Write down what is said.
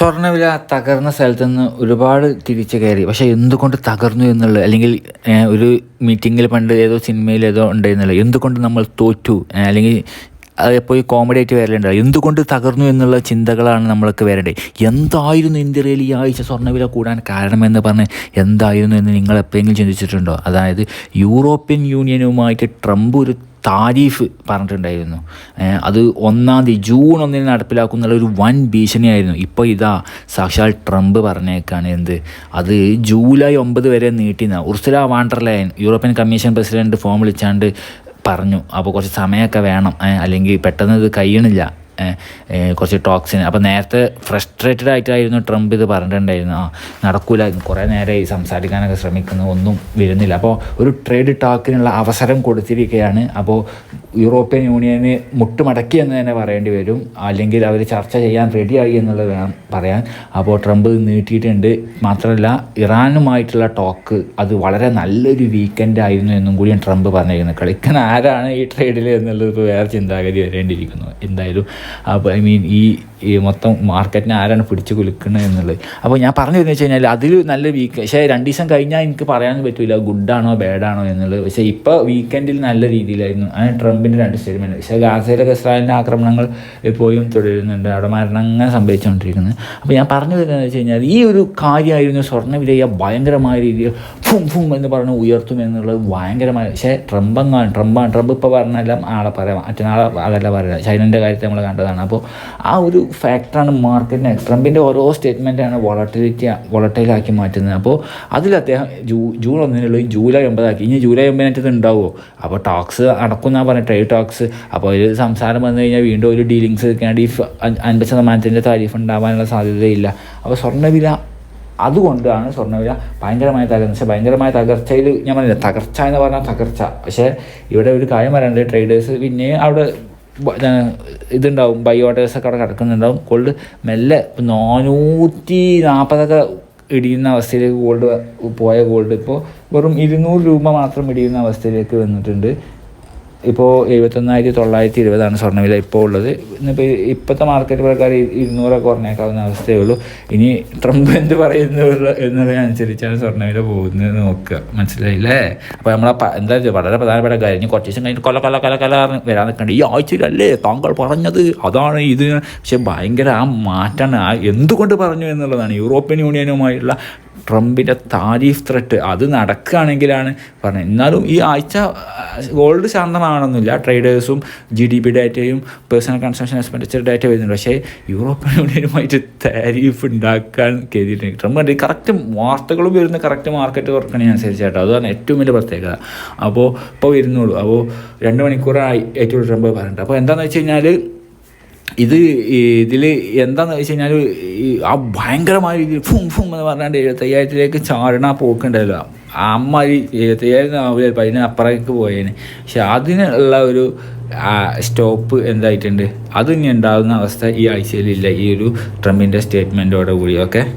സ്വർണവില തകർന്ന സ്ഥലത്ത് നിന്ന് ഒരുപാട് തിരിച്ചു കയറി. പക്ഷേ എന്തുകൊണ്ട് തകർന്നു എന്നുള്ളത് അല്ലെങ്കിൽ ഒരു മീറ്റിങ്ങിൽ പണ്ട് ഏതോ സിനിമയിൽ ഏതോ ഉണ്ടായിരുന്നല്ലോ. എന്തുകൊണ്ട് നമ്മൾ തോറ്റു? അല്ലെങ്കിൽ അത് പോയി കോമഡി ആയിട്ട് വരലുണ്ടല്ലോ. എന്തുകൊണ്ട് തകർന്നു എന്നുള്ള ചിന്തകളാണ് നമ്മൾക്ക് വരേണ്ടത്. എന്തായിരുന്നു ഇന്ത്യയിൽ ഈ ആഴ്ച സ്വർണവില കൂടാൻ കാരണമെന്ന് പറഞ്ഞ് എന്തായിരുന്നു എന്ന് നിങ്ങൾ എപ്പോഴെങ്കിലും ചിന്തിച്ചിട്ടുണ്ടോ? അതായത് യൂറോപ്യൻ യൂണിയനുമായിട്ട് ട്രംപ് ഒരു താരീഫ് പറഞ്ഞിട്ടുണ്ടായിരുന്നു. അത് ഒന്നാം തീയതി ജൂൺ ഒന്നിന് നടപ്പിലാക്കുന്ന ഒരു വൻ ഭീഷണിയായിരുന്നു. ഇപ്പോൾ ഇതാ സാക്ഷാൽ ട്രംപ് പറഞ്ഞേക്കാണ് എന്ത്? അത് ജൂലൈ ഒമ്പത് വരെ നീട്ടിന Ursula von der Leyen European commission president phone വിളിച്ചാണ്ട് പറഞ്ഞു. അപ്പോൾ കുറച്ച് സമയമൊക്കെ വേണം. അല്ലെങ്കിൽ പെട്ടെന്ന് ഇത് കഴിയണില്ല. കുറച്ച് ടോക്സിന് അപ്പോൾ നേരത്തെ ഫ്രസ്ട്രേറ്റഡ് ആയിട്ടായിരുന്നു ട്രംപ് ഇത് പറഞ്ഞിട്ടുണ്ടായിരുന്നു ആ നടക്കൂല കുറേ നേരമായി സംസാരിക്കാനൊക്കെ ശ്രമിക്കുന്നു. ഒന്നും വരുന്നില്ല. അപ്പോൾ ഒരു ട്രേഡ് ടോക്കിനുള്ള അവസരം കൊടുത്തിരിക്കുകയാണ്. അപ്പോൾ യൂറോപ്യൻ യൂണിയന് മുട്ടുമടക്കി എന്ന് തന്നെ പറയേണ്ടി വരും. അല്ലെങ്കിൽ അവർ ചർച്ച ചെയ്യാൻ റെഡിയായി എന്നുള്ളത് വേണം പറയാൻ. അപ്പോൾ ട്രംപ് നീട്ടിയിട്ടുണ്ട്. മാത്രമല്ല ഇറാനുമായിട്ടുള്ള ടോക്ക് അത് വളരെ നല്ലൊരു വീക്കെൻഡ് ആയിരുന്നു എന്നും കൂടി ട്രംപ് പറഞ്ഞിരിക്കുന്നത് കളിക്കുന്ന ആരാണ് ഈ ട്രേഡിൽ എന്നുള്ളത് ഇപ്പോൾ വേറെ ചിന്താഗതി വരേണ്ടിയിരിക്കുന്നു. എന്തായാലും അപ്പോൾ ഐ മീൻ ഈ ഈ മൊത്തം മാർക്കറ്റിനെ ആരാണ് പിടിച്ച് കുലുക്കുന്നത് എന്നുള്ളത്. അപ്പോൾ ഞാൻ പറഞ്ഞു വരുന്നത് വെച്ച് കഴിഞ്ഞാൽ അതിൽ നല്ല വീക്ക് പക്ഷേ രണ്ട് ദിവസം കഴിഞ്ഞാൽ എനിക്ക് പറയാൻ പറ്റില്ല ഗുഡാണോ ബാഡാണോ എന്നുള്ളത്. പക്ഷേ ഇപ്പോൾ വീക്കെൻഡിൽ നല്ല രീതിയിലായിരുന്നു. അങ്ങനെ ട്രംപിന്റെ രണ്ട് സ്റ്റേറ്റ്മെന്റ് പക്ഷേ ഗാസയിലൊക്കെ ഇസ്രായേലിന്റെ ആക്രമണങ്ങൾ ഇപ്പോഴും തുടരുന്നുണ്ട്. അവിടെ മരണങ്ങൾ സംഭവിച്ചുകൊണ്ടിരിക്കുന്നത് അപ്പോൾ ഞാൻ പറഞ്ഞു വരുന്നത് വെച്ച് കഴിഞ്ഞാൽ ഈ ഒരു കാര്യമായിരുന്നു സ്വർണവിലയെ ഭയങ്കരമായ രീതിയിൽ ഫും ഫും എന്ന് പറഞ്ഞ് ഉയർത്തും എന്നുള്ളത് ഭയങ്കരമായ പക്ഷേ ട്രംപ് അങ്ങാണ് ട്രംപാണ് ട്രംപ് ഇപ്പോൾ പറഞ്ഞെല്ലാം ആളെ പറയാം. മറ്റന്നാളെ അതല്ല പറയുക ചൈനന്റെ കാര്യത്തെ നമ്മൾ കണ്ടതാണ്. അപ്പോൾ ആ ഒരു ഫാക്ടറാണ് മാർക്കറ്റിനെ ട്രംപിന്റെ ഓരോ സ്റ്റേറ്റ്മെന്റാണ് വോളട്ടിലിറ്റി വോളട്ടൈലാക്കി മാറ്റുന്നത്. അപ്പോൾ അതിൽ അദ്ദേഹം ജൂ ജൂൺ ഒന്നിനുള്ളിൽ ജൂലൈ ഒമ്പതാക്കി. ഇനി ജൂലൈ ഒമ്പതിനകത്ത് ഉണ്ടാവുമോ? അപ്പോൾ ടാക്സ് അടക്കുന്ന പറഞ്ഞ ട്രേഡ് ടോക്സ് അപ്പോൾ ഒരു സംസാരം വന്നു കഴിഞ്ഞാൽ വീണ്ടും ഒരു ഡീലിങ്സ് വെക്കാണ്ട് ഈ അൻപത് ശതമാനത്തിന്റെ താരിഫ് ഉണ്ടാവാനുള്ള സാധ്യതയില്ല. അപ്പോൾ സ്വർണവില അതുകൊണ്ടാണ് സ്വർണവില ഭയങ്കരമായ തകർച്ച. ഭയങ്കരമായ തകർച്ചയിൽ ഞാൻ പറഞ്ഞില്ല തകർച്ച എന്ന് പറഞ്ഞാൽ തകർച്ച. പക്ഷേ ഇവിടെ ഒരു കാര്യം പറയാനുണ്ട് ട്രേഡേഴ്സ് പിന്നെ അവിടെ ഇതുണ്ടാവും ബൈ ഓർഡേഴ്സ് ഒക്കെ അവിടെ കിടക്കുന്നുണ്ടാവും. ഗോൾഡ് മെല്ലെ നാനൂറ്റി നാൽപ്പതൊക്കെ ഇടിയുന്ന അവസ്ഥയിലേക്ക് ഗോൾഡ് പോയ ഗോൾഡ് ഇപ്പോൾ വെറും ഇരുന്നൂറ് രൂപ മാത്രം ഇടിയുന്ന അവസ്ഥയിലേക്ക് വന്നിട്ടുണ്ട്. ഇപ്പോൾ എഴുപത്തൊന്നായിരത്തി തൊള്ളായിരത്തി ഇരുപതാണ് സ്വർണവില ഇപ്പോൾ ഉള്ളത്. ഇന്നിപ്പോൾ ഇപ്പോഴത്തെ മാർക്കറ്റ് പ്രകാരം ഇരുന്നൂറൊക്കെ കുറഞ്ഞേക്കാവുന്ന അവസ്ഥയേ ഉള്ളൂ. ഇനി ട്രംപ് എന്ത് പറയുന്നു എന്നുള്ളതനുസരിച്ചാണ് സ്വർണവില പോകുന്നത് നോക്കുക. മനസ്സിലായില്ലേ? അപ്പോൾ നമ്മളെ എന്താ വളരെ പ്രധാനപ്പെട്ട കാര്യം. കുറച്ച് ദിവസം കഴിഞ്ഞ് കൊല്ല കല കല പറഞ്ഞ് വരാൻ നിൽക്കണ്ട. ഈ ആഴ്ചയിലല്ലേ താങ്കൾ പറഞ്ഞത്? അതാണ് ഇത്. പക്ഷെ ഭയങ്കര ആ മാറ്റാണ് ആ എന്തുകൊണ്ട് പറഞ്ഞു എന്നുള്ളതാണ്. യൂറോപ്യൻ യൂണിയനുമായുള്ള ട്രംപിന്റെ താരീഫ് ത്രെട്ട് അത് നടക്കുകയാണെങ്കിലാണ് പറഞ്ഞത്. എന്നാലും ഈ ആഴ്ച ഗോൾഡ് ശാന്തമാണെന്നില്ല. ട്രേഡേഴ്സും ജി ഡി പി ഡാറ്റയും പേഴ്സണൽ കൺസംഷൻ എക്സ്പെൻഡിച്ചർ ഡാറ്റ വരുന്നുണ്ട്. പക്ഷേ യൂറോപ്യൻ യൂണിയനുമായിട്ട് താരീഫ് ഉണ്ടാക്കാൻ കരുതിയിട്ടുണ്ട്. ട്രംപ് കണ്ടി കറക്റ്റ് വാർത്തകളും വരുന്ന കറക്റ്റ് മാർക്കറ്റ് തുറക്കണതിനനുസരിച്ചാട്ടോ അതാണ് ഏറ്റവും വലിയ പ്രത്യേകത. അപ്പോൾ ഇപ്പോൾ വരുന്നുള്ളൂ. അപ്പോൾ രണ്ട് മണിക്കൂറായി ഏറ്റവും ട്രംപ് പറഞ്ഞിട്ട് അപ്പോൾ എന്താണെന്ന് വെച്ച് കഴിഞ്ഞാൽ ഇത് ഇതിൽ എന്താണെന്ന് വെച്ച് കഴിഞ്ഞാൽ ആ ഭയങ്കരമായ രീതിയിൽ ഫും ഫും എന്ന് പറഞ്ഞാണ്ട് എഴുപത്തയ്യായിരത്തിലേക്ക് ചാടണ പോക്കുണ്ടല്ലോ. ഈ എഴുപത്തയ്യായിരം ആവില്ല അപ്പം അതിനപ്പുറത്തേക്ക് പോയേനെ. പക്ഷെ അതിനുള്ള ഒരു സ്റ്റോപ്പ് എന്തായിട്ടുണ്ട്? അത് ഇനി ഉണ്ടാകുന്ന അവസ്ഥ ഈ ആഴ്ചയിലില്ല. ഈ ഒരു ട്രംപിന്റെ സ്റ്റേറ്റ്മെന്റോടെ കൂടി ഓക്കെ?